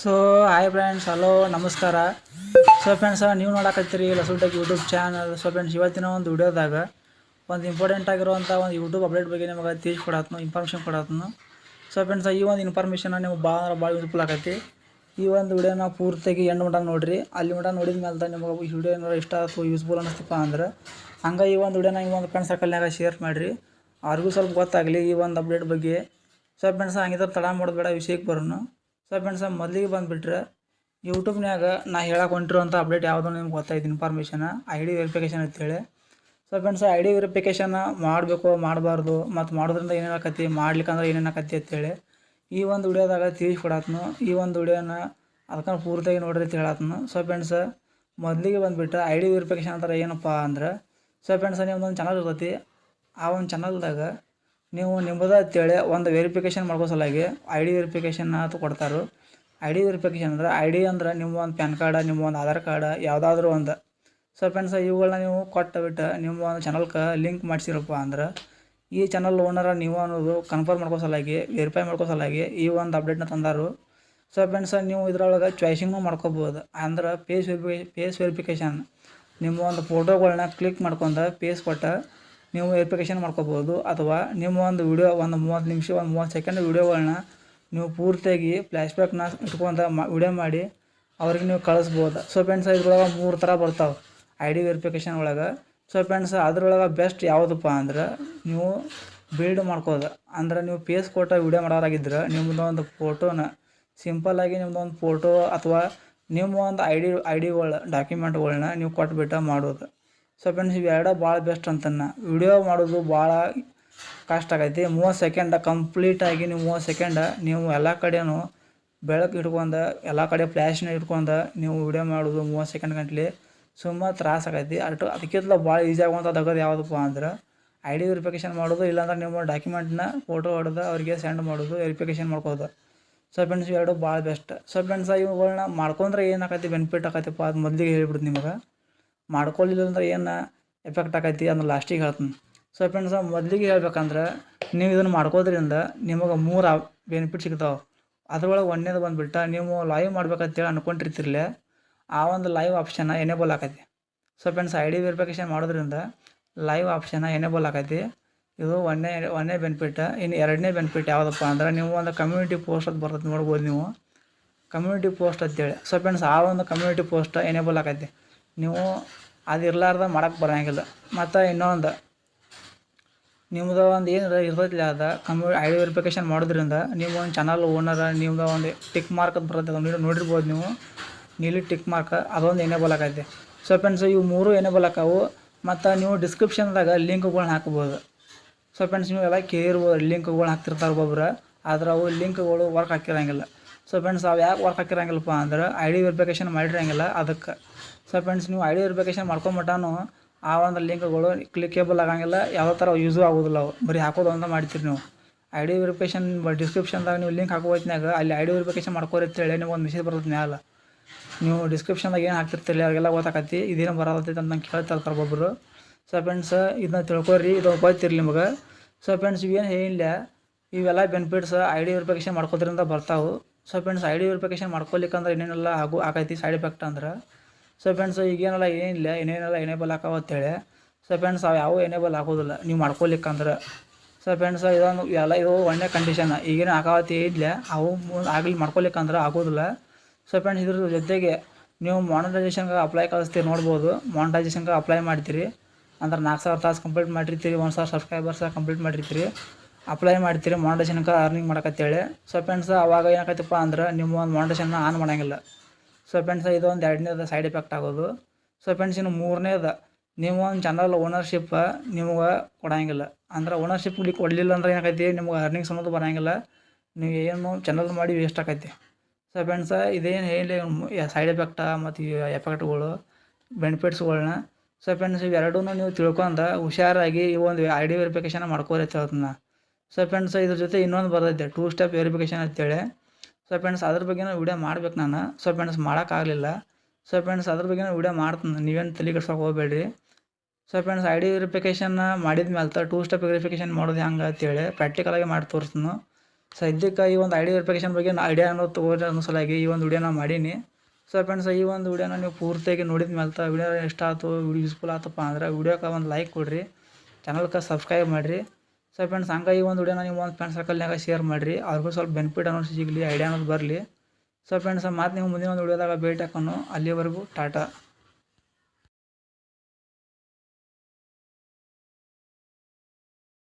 So hi friends hello ನಮಸ್ಕಾರ. So friends ನೀವು ನೋಡಕತ್ತೀರಿ ಲಸುಲ್ಟಾಗಿ ಯೂಟ್ಯೂಬ್ ಚಾನಲ್ ಸೊ ಫ್ರೆಂಡ್ಸ್ ಇವತ್ತಿನ ಒಂದು ವಿಡಿಯೋದಾಗ ಒಂದು ಇಂಪಾರ್ಟೆಂಟ್ ಆಗಿರುವಂಥ ಒಂದು ಯೂಟ್ಯೂಬ್ ಅಪ್ಡೇಟ್ ಬಗ್ಗೆ ನಿಮಗೆ ತಿಳಿಸ್ಕೊಡತ್ನು ಇನ್ಫಾರ್ಮೇಷನ್ ಕೊಡತ್ನು. ಸೊ ಫ್ರೆಂಡ್ಸ್ ಈ ಒಂದು ಇನ್ಫಾರ್ಮೇಷನ್ ನಿಮ್ಗೆ ಭಾಳ ಅಂದ್ರೆ ಭಾಳ ಯೂಸ್ಫುಲ್ ಆಗತ್ತೆ ಈ ಒಂದು ವಿಡಿಯೋನ ಪೂರ್ತಿಯಾಗಿ ಎಂಡ್ ಮಟ ನೋಡಿರಿ. ಅಲ್ಲಿ ಮಟ ನೋಡಿದ ಮೇಲೆ ನಿಮಗೆ ಈ ವಿಡಿಯೋ ಏನಾರ ಇಷ್ಟ ಆಯ್ತು ಯೂಸ್ಫುಲ್ ಅನ್ನಿಸ್ತಪ್ಪ ಅಂದ್ರೆ, ಹಂಗೆ ಈ ಒಂದು ವಿಡಿಯೋನ ಈ ಒಂದು ಫ್ರೆಂಡ್ ಸರ್ಕಲ್ನಾಗ ಶೇರ್ ಮಾಡಿರಿ. ಅವ್ರಿಗೂ ಸ್ವಲ್ಪ ಗೊತ್ತಾಗಲಿ ಈ ಒಂದು ಅಪ್ಡೇಟ್ ಬಗ್ಗೆ. ಸೊ ಫ್ರೆಂಡ್ಸ್ ಹಂಗಿದ್ರೆ ತಡ ಮಾಡೋದು ಬೇಡ ವಿಷಯಕ್ಕೆ ಬರೋನು. ಸೊ ಫ್ರೆಂಡ್ಸ್ ಮೊದಲಿಗೆ ಬಂದುಬಿಟ್ರೆ ಯೂಟ್ಯೂಬ್ನಾಗ ನಾ ಹೇಳಕ್ಕೆ ಹೊಂಟಿರುವಂಥ ಅಪ್ಡೇಟ್ ಯಾವುದೋ ನಿಮ್ಗೆ ಗೊತ್ತಾಯ್ತು ಇನ್ಫಾರ್ಮೇಷನ್ ಐ ಡಿ ವೆರಿಫಿಕೇಷನ್ ಅಂತೇಳಿ. So friends I D verification ಮಾಡಬೇಕು, ಮಾಡಬಾರ್ದು, ಮತ್ತು ಮಾಡೋದ್ರಿಂದ ಏನೇನು ಆಕತಿ ಮಾಡ್ಲಿಕ್ಕಂದ್ರೆ ಏನೇನು ಆಕತಿ ಅಂತೇಳಿ ಈ ಒಂದು ವಿಡಿಯೋದಾಗ ತಿಳಿಸ್ಕೊಡತ್ನು, ಈ ಒಂದು ವಿಡಿಯೋನ ಅದಕ್ಕೆ ಪೂರ್ತಿಯಾಗಿ ನೋಡ್ರಿ ಹೇಳತ್ನು ಸೊ ಫ್ರೆಂಡ್ಸ್ ಮೊದಲಿಗೆ ಬಂದುಬಿಟ್ಟು ಐ ಡಿ ವೆರಿಫಿಕೇಷನ್ ಅಂತಾರೆ ಏನಪ್ಪ ಅಂದ್ರೆ ಸೊ ಫ್ರೆಂಡ್ಸ್ ಒಂದು ಚಾನಲ್ ಇರ್ತೈತಿ, ಆ ಒಂದು ಚಾನಲ್ದಾಗ ನೀವು ನಿಮ್ಮದ ಅಂತೇಳಿ ಒಂದು ವೆರಿಫಿಕೇಷನ್ ಮಾಡ್ಕೋ ಸಲುವಾಗಿ ಐ ಡಿ ವೆರಿಫಿಕೇಷನ್ ಅಂತ ಕೊಡ್ತಾರೆ. ಐ ಡಿ ವೆರಿಫಿಕೇಷನ್ ಅಂದ್ರೆ ಐ ಡಿ ಅಂದ್ರೆ ನಿಮ್ಮ ಒಂದು ಪ್ಯಾನ್ ಕಾರ್ಡ ನಿಮ್ಮ ಒಂದು ಆಧಾರ್ ಕಾರ್ಡ ಯಾವುದಾದ್ರೂ ಒಂದು. ಸೊ ಫ್ರೆಂಡ್ಸ್ ಇವುಗಳನ್ನ ನೀವು ಕೊಟ್ಟು ಬಿಟ್ಟು ನಿಮ್ಮ ಒಂದು ಚಾನಲ್ಗೆ ಲಿಂಕ್ ಮಾಡಿಸಿರಪ್ಪ ಅಂದ್ರೆ ಈ ಚಾನಲ್ ಓನರ ನೀವು ಅನ್ನೋದು ಕನ್ಫರ್ಮ್ ಮಾಡ್ಕೋ ಸಲಾಗಿ ವೆರಿಫೈ ಮಾಡ್ಕೋ ಸಲಾಗಿ ಈ ಒಂದು ಅಪ್ಡೇಟ್ನ ತಂದಾರು. ಸೊ ಫ್ರೆಂಡ್ಸ್ ನೀವು ಇದರೊಳಗೆ ಚಾಯ್ಸಿಂಗ್ನು ಮಾಡ್ಕೋಬೋದು. ಅಂದ್ರೆ ಪೇಸ್ ವೆರಿಫಿಕೇ ಪೇಸ್ ವೆರಿಫಿಕೇಷನ್ ನಿಮ್ಮ ಒಂದು ಫೋಟೋಗಳನ್ನ ಕ್ಲಿಕ್ ಮಾಡ್ಕೊಂಡು ಪೇಸ್ ಕೊಟ್ಟು ನೀವು ವೆರಿಫಿಕೇಷನ್ ಮಾಡ್ಕೋಬೋದು ಅಥವಾ ನಿಮ್ಮ ಒಂದು ವಿಡಿಯೋ ಒಂದು ಮೂವತ್ತು ನಿಮಿಷ, ಒಂದು ಮೂವತ್ತು ಸೆಕೆಂಡ್ ವೀಡಿಯೋಗಳನ್ನ ನೀವು ಪೂರ್ತಿಯಾಗಿ ಫ್ಲ್ಯಾಶ್ ಬ್ಯಾಕ್ನ ಇಟ್ಕೊಂತ ಮಾ ವಿಡಿಯೋ ಮಾಡಿ ಅವ್ರಿಗೆ ನೀವು ಕಳಿಸ್ಬೋದು. ಸೊ ಫ್ರೆಂಡ್ಸ್ ಇದ್ರೊಳಗೆ ಮೂರು ಥರ ಬರ್ತಾವೆ. ಐ ಡಿ ವೆರಿಫಿಕೇಷನ್ ಒಳಗೆ. ಸೊ ಫ್ರೆಂಡ್ಸ್ ಅದ್ರೊಳಗೆ ಬೆಸ್ಟ್ ಯಾವುದಪ್ಪ ಅಂದ್ರೆ ನೀವು ಬಿಲ್ಡ್ ಮಾಡ್ಕೋದು. ಅಂದ್ರೆ ನೀವು ಪೇಸ್ ಕೊಟ್ಟ ವಿಡಿಯೋ ಮಾಡೋರಾಗಿದ್ರೆ ನಿಮ್ಮದು ಒಂದು ಫೋಟೋನ ಸಿಂಪಲ್ಲಾಗಿ ನಿಮ್ಮದು ಒಂದು ಫೋಟೋ ಅಥವಾ ನಿಮ್ಮ ಒಂದು ಐ ಡಿ ಐ ಡಿಗಳ ಡಾಕ್ಯುಮೆಂಟ್ಗಳನ್ನ ನೀವು ಕೊಟ್ಬಿಟ್ಟು ಮಾಡೋದು. ಸೊ ಫ್ರೆಂಡ್ಸ್ ಇವೆರಡ ಭಾಳ ಬೆಸ್ಟ್ ಅಂತನ್ನ. ವಿಡಿಯೋ ಮಾಡೋದು ಭಾಳ ಕಷ್ಟ ಆಗೈತಿ. ಮೂವತ್ತು ಸೆಕೆಂಡ ಕಂಪ್ಲೀಟಾಗಿ ನೀವು ಮೂವತ್ತು ಸೆಕೆಂಡ ನೀವು ಎಲ್ಲ ಕಡೆಯೂ ಬೆಳಕು ಇಟ್ಕೊಂಡು ಎಲ್ಲ ಕಡೆ ಫ್ಲ್ಯಾಶ್ನ ಇಟ್ಕೊಂಡು ನೀವು ವಿಡಿಯೋ ಮಾಡೋದು ಮೂವತ್ತು ಸೆಕೆಂಡ್ ಗಂಟ್ಲೆ ಸುಮ್ಮ ತ್ರಾಸ ಆಗೈತಿ. ಅಷ್ಟು ಅದಕ್ಕಿಂತ ಭಾಳ ಈಸಿ ಆಗುವಂಥ ತಗೋದು ಯಾವುದಪ್ಪ ಅಂದ್ರೆ ಐ ಡಿ ವೆರಿಫಿಕೇಷನ್ ಮಾಡೋದು, ಇಲ್ಲಾಂದ್ರೆ ನಿಮ್ಮ ಡಾಕ್ಯುಮೆಂಟ್ನ ಫೋಟೋ ಹೊಡೆದು ಅವರಿಗೆ ಸೆಂಡ್ ಮಾಡೋದು ವೆರಿಫಿಕೇಷನ್ ಮಾಡ್ಕೋದು ಸೊ ಫ್ರೆಂಡ್ಸ್ ಇವೆರಡು ಭಾಳ ಬೆಸ್ಟ್ ಸೊ ಫ್ರೆಂಡ್ಸ್ ಇವುಗಳನ್ನ ಮಾಡ್ಕೊಂಡ್ರೆ ಏನಾಗತ್ತೆ ಬೆನಿಫಿಟ್ ಆಗತ್ತಪ್ಪ ಅದು ಮೊದಲಿಗೆ ಹೇಳ್ಬಿಡ್ತು ನಿಮಗೆ. ಮಾಡ್ಕೊಳ್ಳಿಲ್ಲ ಅಂದ್ರೆ ಏನು ಎಫೆಕ್ಟ್ ಆಕೈತಿ ಅಂದ್ರೆ ಲಾಸ್ಟಿಗೆ ಹೇಳ್ತೀನಿ. ಸೊ ಫ್ರೆಂಡ್ಸ್ ಮೊದಲಿಗೆ ಹೇಳ್ಬೇಕಂದ್ರೆ ನೀವು ಇದನ್ನು ಮಾಡ್ಕೋದ್ರಿಂದ ನಿಮಗೆ ಮೂರು ಬೆನಿಫಿಟ್ ಸಿಗ್ತಾವೆ. ಅದ್ರೊಳಗೆ ಒಂದೇದು ಬಂದುಬಿಟ್ಟು ನೀವು ಲೈವ್ ಮಾಡ್ಬೇಕಂತೇಳಿ ಅನ್ಕೊಂಡಿರ್ತಿರ್ಲಿ, ಆ ಒಂದು ಲೈವ್ ಆಪ್ಷನ್ನ ಎನೇಬಲ್ ಆಕೈತಿ. So friends I D verification ಮಾಡೋದ್ರಿಂದ ಲೈವ್ ಆಪ್ಷನ್ನ ಎನೇಬಲ್ ಆಕೈತಿ. ಇದು ಒಂದನೇ ಒಂದನೇ ಬೆನಿಫಿಟ್ ಇನ್ನು ಎರಡನೇ ಬೆನಿಫಿಟ್ ಯಾವುದಪ್ಪ ಅಂದ್ರೆ ನೀವು ಒಂದು ಕಮ್ಯುನಿಟಿ ಪೋಸ್ಟ್ ಅದು ಬರ್ತದೆ ನೋಡ್ಬೋದು ನೀವು. ಕಮ್ಯುನಿಟಿ ಪೋಸ್ಟ್ ಅಂತೇಳಿ. ಸೊ ಫ್ರೆಂಡ್ಸ್ ಆ ಒಂದು ಕಮ್ಯುನಿಟಿ ಪೋಸ್ಟ್ ಎನೇಬಲ್ ಆಕೈತಿ. ನೀವು ಅದು ಇರ್ಲಾರ್ದ ಮಾಡಕ್ಕೆ ಬರೋಂಗಿಲ್ಲ. ಮತ್ತು ಇನ್ನೊಂದು, ನಿಮ್ದು ಒಂದು ಏನು ಇರ್ತೈತಿಲ್ಲ ಅದ ಕಮ್ಯೂ ಐಡಿ ವೆರಿಫಿಕೇಶನ್ ಮಾಡೋದ್ರಿಂದ ನೀವು ಒಂದು ಚಾನಲ್ ಓನರ ನಿಮ್ದು ಒಂದು ಟಿಕ್ ಮಾರ್ಕ್ ಅಂತ ಬರುತ್ತೆ ನೀವು ನೋಡಿರ್ಬೋದು ನೀವು. ನೀಲಿ ಟಿಕ್ ಮಾರ್ಕ್ ಅದೊಂದು ಎನೇಬಲ್ ಆಗೈತೆ. ಸೊ ಫ್ರೆಂಡ್ಸ್ ಇವು ಮೂರು ಎನೇಬಲ್ ಆಕಾವು. ಮತ್ತು ನೀವು ಡಿಸ್ಕ್ರಿಪ್ಷನ್ದಾಗ ಲಿಂಕ್ಗಳನ್ನ ಹಾಕ್ಬೋದು. ಸೊ ಫ್ರೆಂಡ್ಸ್ ನೀವು ಎಲ್ಲ ಕೇಳಿರ್ಬೋದು ಲಿಂಕ್ಗಳು ಹಾಕ್ತಿರ್ತಾರೆ ಒಬ್ಬೊಬ್ರು ಆದ್ರೆ ಅವು ಲಿಂಕ್ಗಳು ವರ್ಕ್ ಹಾಕಿರಂಗಿಲ್ಲ. ಸೊ ಫ್ರೆಂಡ್ಸ್ ಅವು ಯಾಕೆ ವರ್ಕ್ ಹಾಕಿರಂಗಿಲ್ಲಪ್ಪ ಅಂದ್ರೆ ಐ ಡಿ ವೆರಿಫಿಕೇಷನ್ ಮಾಡಿರಂಗಿಲ್ಲ. ಅದಕ್ಕೆ ಸೊ ಫ್ರೆಂಡ್ಸ್ ನೀವು ಐ ಡಿ ವೆರಿಫಿಕೇಷನ್ ಮಾಡ್ಕೊಂಬಿಟ್ಟಾನು ಆ ಒಂದು ಲಿಂಕ್ಗಳು ಕ್ಲಿಕೇಬಲ್ ಆಗಂಗಿಲ್ಲ. ಯಾವ ಥರ ಯೂಸು ಆಗೋದಿಲ್ಲ ಅವು. ಬರೀ ಹಾಕೋದು ಅಂತ ಮಾಡ್ತೀರಿ ನೀವು. ಐ ಡಿ ವೆರಿಫಿಕೇಷನ್ ಡಿಸ್ಕ್ರಿಪ್ಷನ್ದಾಗ ನೀವು ಲಿಂಕ್ ಹಾಕೋ ಅಲ್ಲಿ ಐ ಡಿ ವೆರಿಫಿಕೇಷನ್ ಮಾಡ್ಕೋರಿ ನಿಮ್ಗೆ ಒಂದು ಮೆಸೇಜ್ ಬರ್ತದೆ ಮ್ಯಾಲ. ನೀವು ಡಿಸ್ಕ್ರಿಪ್ಷನ್ದಾಗ ಏನು ಹಾಕ್ತಿರ್ತೀರಿ ಅವ್ರಿಗೆಲ್ಲ ಗೊತ್ತಾಕತಿ ಇದೇನು ಬರೋದೈತೆ ಅಂತ ನಂಗೆ ಕೇಳ್ತಾ ಇರ್ತಾರೆ ಸೊ ಫ್ರೆಂಡ್ಸ್ ಇದನ್ನ ತಿಳ್ಕೊರಿ. ಇದು ಗೊತ್ತಿರಲಿ ನಿಮಗೆ. ಸೊ ಫ್ರೆಂಡ್ಸ್ ಇವೇನು ಏನಿಲ್ಲ ಇವೆಲ್ಲ ಬೆನಿಫಿಟ್ಸ್ ಐ ಡಿ ವೆರಿಫಿಕೇಷನ್ ಮಾಡ್ಕೋದ್ರಿಂದ ಬರ್ತಾವೆ. ಸೊ ಫ್ರೆಂಡ್ಸ್ ಐ ವೆರಿಫಿಕೇಶನ್ ಮಾಡ್ಕೊಲಿಕ್ಕಂದ್ರೆ ಏನೇನೆಲ್ಲ ಆಗು ಆಗೈತಿ ಸೈಡ್ ಎಫೆಕ್ಟ್ ಅಂದ್ರೆ. ಸೊ ಫ್ರೆಂಡ್ಸ್ ಈಗೇನೆಲ್ಲ ಏನಿಲ್ಲ ಏನೇನೆಲ್ಲ ಎನೇಬಲ್ ಹಾಕಾವ ಅಂತೇಳಿ ಸೊ ಫ್ರೆಂಡ್ಸ್ ಅವು ಯಾವ ಎನೇಬಲ್ ಆಗೋದಿಲ್ಲ. ನೀವು ಮಾಡ್ಕೊಲಿಕ್ಕಂದ್ರೆ ಸೊ ಫ್ರೆಂಡ್ಸ್ ಇದೊಂದು ಎಲ್ಲ ಇದು ಒಳ್ಳೆ ಕಂಡೀಷನ್ ಈಗೇನು ಆಗಾವತಿ ಇಲ್ಲ ಅವು ಆಗಲಿ ಮಾಡ್ಕೊಲಿಕ್ಕಂದ್ರೆ ಆಗೋದಿಲ್ಲ. ಸೊ ಫ್ರೆಂಡ್ಸ್ ಇದ್ರ ಜೊತೆಗೆ ನೀವು ಮಾನಿಟೈಸೇಷನ್ಗೆ ಅಪ್ಲೈ ಕಳಿಸ್ತೀರಿ ನೋಡ್ಬೋದು. ಮಾನಿಟೈಸೇಷನ್ಗೆ ಅಪ್ಲೈ ಮಾಡ್ತೀರಿ. ಅಂದ್ರೆ ನಾಲ್ಕು ಸಾವಿರ ತಾಸು ಕಂಪ್ಲೀಟ್ ಮಾಡಿರ್ತೀರಿ, ಒಂದು ಸಾವಿರ ಸಬ್ಸ್ಕ್ರೈಬರ್ಸ್ ಕಂಪ್ಲೀಟ್ ಮಾಡಿರ್ತೀರಿ. ಅಪ್ಲೈ ಮಾಡ್ತೀರಿ ಮಾನಿಟೇಷನ್ಗೆ ಅರ್ನಿಂಗ್ ಮಾಡಕತ್ತೇಳಿ. ಸೊ ಫ್ರೆಂಡ್ಸ್ ಅವಾಗ ಏನಾಕೈತಪ್ಪ ಅಂದ್ರೆ ನಿಮ್ಮ ಒಂದು ಮಾನಿಟೇಷನ್ನ ಆನ್ ಮಾಡೋಂಗಿಲ್ಲ. ಸೊ ಫ್ರೆಂಡ್ಸ್ ಇದೊಂದು ಎರಡನೇದು ಸೈಡ್ ಎಫೆಕ್ಟ್ ಆಗೋದು. ಸೊ ಫ್ರೆಂಡ್ಸ್ ಇನ್ನು ಮೂರನೇದು ನೀವು ಒಂದು ಚಾನಲ್ ಓನರ್ಶಿಪ್ ನಿಮ್ಗೆ ಕೊಡಂಗಿಲ್ಲ. ಅಂದ್ರೆ ಓನರ್ಶಿಪ್ ಕೊಡಲಿಲ್ಲ ಅಂದ್ರೆ ಏನಾಕೈತಿ, ನಿಮ್ಗೆ ಅರ್ನಿಂಗ್ಸ್ ಅನ್ನೋದು ಬರೋಂಗಿಲ್ಲ. ನೀವು ಏನು ಚಾನಲ್ ಮಾಡಿ ವೇಸ್ಟ್ ಆಕೈತಿ. ಸೊ ಫ್ರೆಂಡ್ಸ್ ಇದೇನು ಹೇಳಿ ಸೈಡ್ ಎಫೆಕ್ಟ ಮತ್ತು ಎಫೆಕ್ಟ್ಗಳು ಬೆನಿಫಿಟ್ಸ್ಗಳನ್ನ ಸೊ ಫ್ರೆಂಡ್ಸ್ ಇವೆರಡೂ ನೀವು ತಿಳ್ಕೊಂಡು ಹುಷಾರಾಗಿ ಈ ಒಂದು ಐಡಿ ವೆರಿಫಿಕೇಶನ್ ಮಾಡ್ಕೋರಿ ಹೇಳ್ತೀನಿ ಸೊ ಫ್ರೆಂಡ್ಸ್ ಇದ್ರ ಜೊತೆ ಇನ್ನೊಂದು ಬರ್ತೈತೆ ಟೂ ಸ್ಟೆಪ್ ವೆರಿಫಿಕೇಷನ್ ಅಂತೇಳಿ. ಸೊ ಫ್ರೆಂಡ್ಸ್ ಅದ್ರ ಬಗ್ಗೆನೂ ವಿಡಿಯೋ ಮಾಡ್ಬೇಕು ನಾನು. ಸೊ ಫ್ರೆಂಡ್ಸ್ ಮಾಡೋಕ್ಕಾಗಲಿಲ್ಲ ಸೊ ಫ್ರೆಂಡ್ಸ್ ಅದ್ರ ಬಗ್ಗೆನೂ ವಿಡಿಯೋ ಮಾಡ್ತೀನಿ ನೀವೇನು ತಲೆ ಕೆಡ್ಸೋಕೆ ಹೋಗಬೇಡ್ರಿ. ಸೊ ಫ್ರೆಂಡ್ಸ್ ಐ ಡಿ ಮಾಡಿದ ಮೇಲೆ ಟೂ ಸ್ಟೆಪ್ ವೆರಿಫಿಕೇಷನ್ ಮಾಡೋದು ಹೆಂಗೆ ಅಂತೇಳಿ ಪ್ರಾಕ್ಟಿಕಲಾಗಿ ಮಾಡಿ ತೋರಿಸ್ತೀನಿ. ಸದ್ಯಕ್ಕೆ ಈ ಒಂದು ಐಡಿ ವೆರಿಫಿಕೇಷನ್ ಬಗ್ಗೆ ಐಡಿಯಾ ಅನ್ನೋದು ತೊಗೊಂಡು ಅನ್ನೋ ಸಲಾಗಿ ಈ ಒಂದು ವಿಡಿಯೋನ ಮಾಡೀನಿ. ಸೊ ಫ್ರೆಂಡ್ಸ್ ಈ ಒಂದು ವೀಡಿಯೋನ ನೀವು ಪೂರ್ತಿಯಾಗಿ ನೋಡಿದ ಮೇಲೆ ವಿಡಿಯೋ ಇಷ್ಟ ಆಯ್ತು ವೀಡಿಯೋ ಯೂಸ್ಫುಲ್ ಆತಪ್ಪ ಅಂದ್ರೆ ವೀಡಿಯೋಕ್ಕೆ ಒಂದು ಲೈಕ್ ಕೊಡಿರಿ. ಚಾನಲ್ಗೆ ಸಬ್ಸ್ಕ್ರೈಬ್ ಮಾಡಿರಿ. ಸೊ ಫ್ರೆಂಡ್ಸ್ ಹಂಗೆ ಈ ಒಂದು ವಿಡಿಯೋನ ನೀವು ಒಂದು ಫ್ರೆಂಡ್ ಸರ್ಕಲ್ನಾಗ ಶೇರ್ ಮಾಡಿರಿ. ಅವ್ರಿಗೂ ಸ್ವಲ್ಪ ಬೆನಿಫಿಟ್ ಅನ್ನೋದು ಸಿಗಲಿ ಐಡಿಯಾ ಅನ್ನೋದು ಬರಲಿ. ಸೊ ಫ್ರೆಂಡ್ಸ್ ಮತ್ತು ನೀವು ಮುಂದಿನ ಒಂದು ವಿಡಿಯೋದಾಗ ಭೇಟಿ ಹಾಕೋಣ ಅಲ್ಲಿವರೆಗೂ ಟಾಟಾ.